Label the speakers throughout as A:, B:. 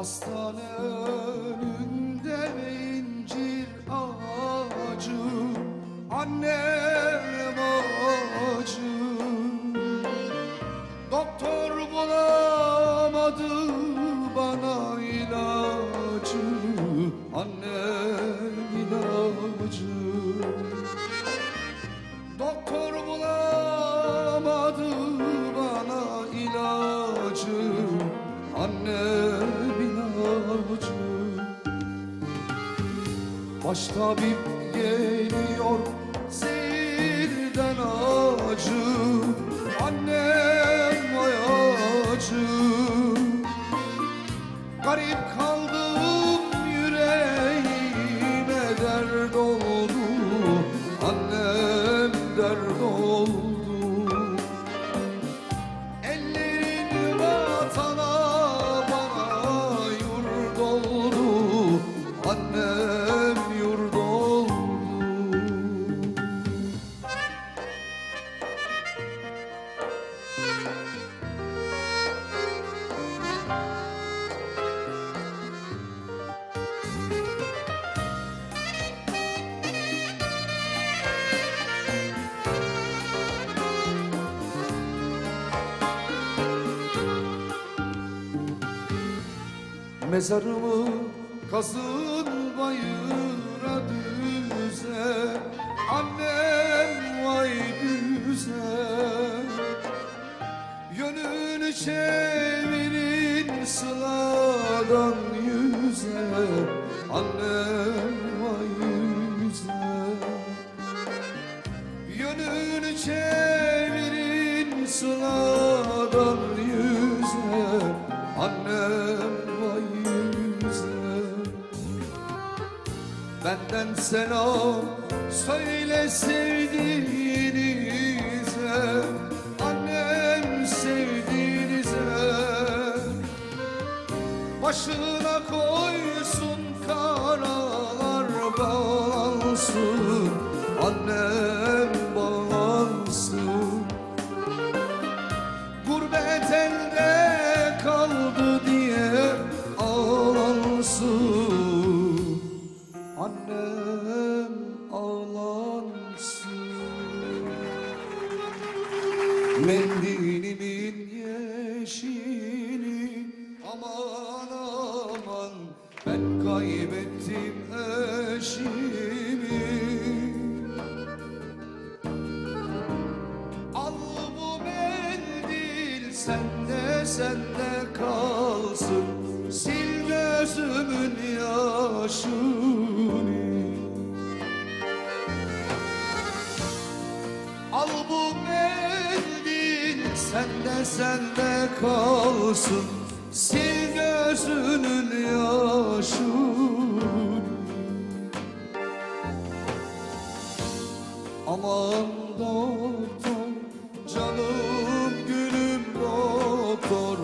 A: Hastane önünde incir ağacı Annem acı Doktor bulamadı bana ilacı Annem ilacı Baş tabip geliyor zehirden acı. Annem vay acı Garip kaldım yüreğime dert oldu. Annem dert oldu. Ellerin vatana bana yurt oldu. Annem Mezarımı kazın bayıra düze Annem vay düze Yönünü çevirin sıladan yüze Annem vay yüze Yönünü çevirin Benden selam söyle sevdiğinize Annem sevdiğinize. Başına Mendilimin yeşili aman aman. Ben kaybettim eşimi. Al bu mendil sende sende kalsın. Sil gözümün yaşını. Al bu mendil sende sende kalsın. Sil gözünün yaşını Aman doktor canım gülüm doktor.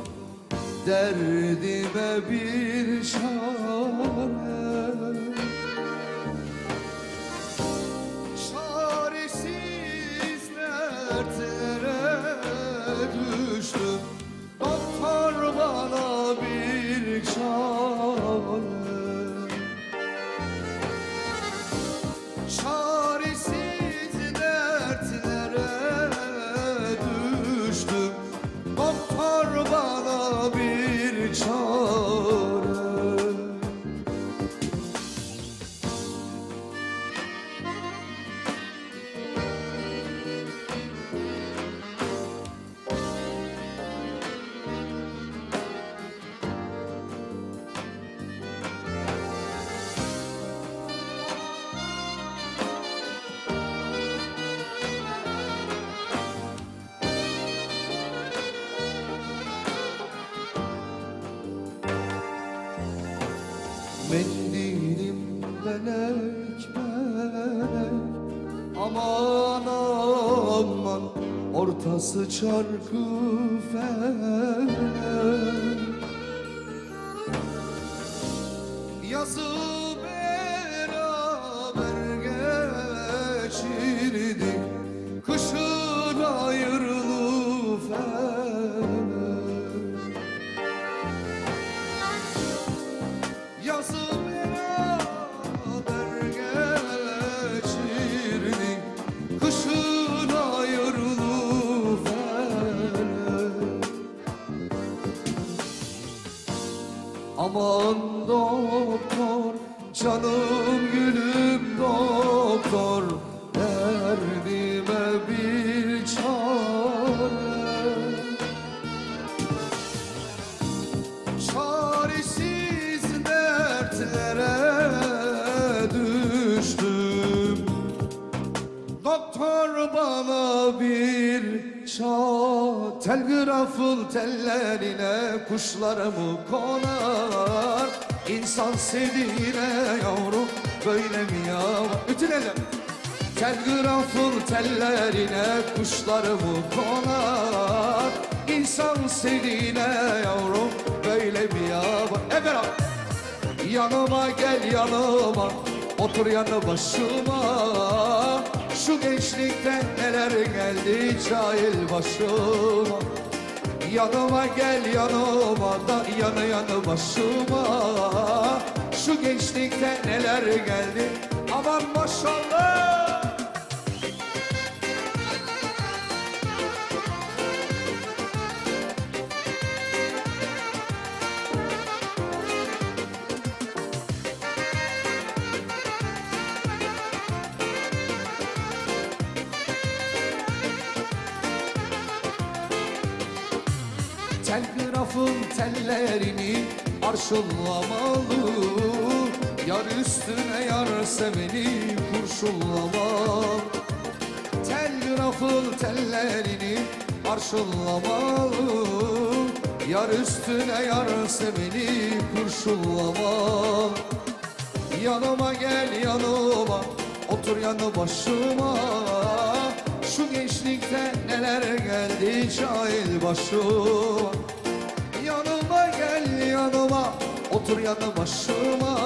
A: Derdime bir çare Çaresiz dertlere bir Mendilim melek melek Aman aman ortası çarkı felek Yazı Aman doktor canım gülüm doktor Derdime bir çare. Çaresiz dertlere düştüm. Doktor bana bir çare Telgrafın tellerine kuşlarımı konar. İnsan sevdiğine yavrum böyle mi ya Bütün eller Telgrafın tellerine kuşlarımı konar. İnsan sevdiğine yavrum böyle mi ya E beraber Yanıma gel yanıma. Otur yanı başıma. Şu gençlikte neler geldi cahil başıma Yanıma gel yanıma da yanı yanı başıma. Şu gençlikte neler geldi? Aman maşallah Telgrafın tellerini arşınlamalı Yar üstüne yar seveni kurşunlamalı Telgrafın tellerini arşınlamalı Yar üstüne yar seveni kurşunlamalı Yanıma gel yanıma. Otur yanı başıma Şu gençlikte neler geldi cahil başıma Yanıma gel yanıma Otur yanı başıma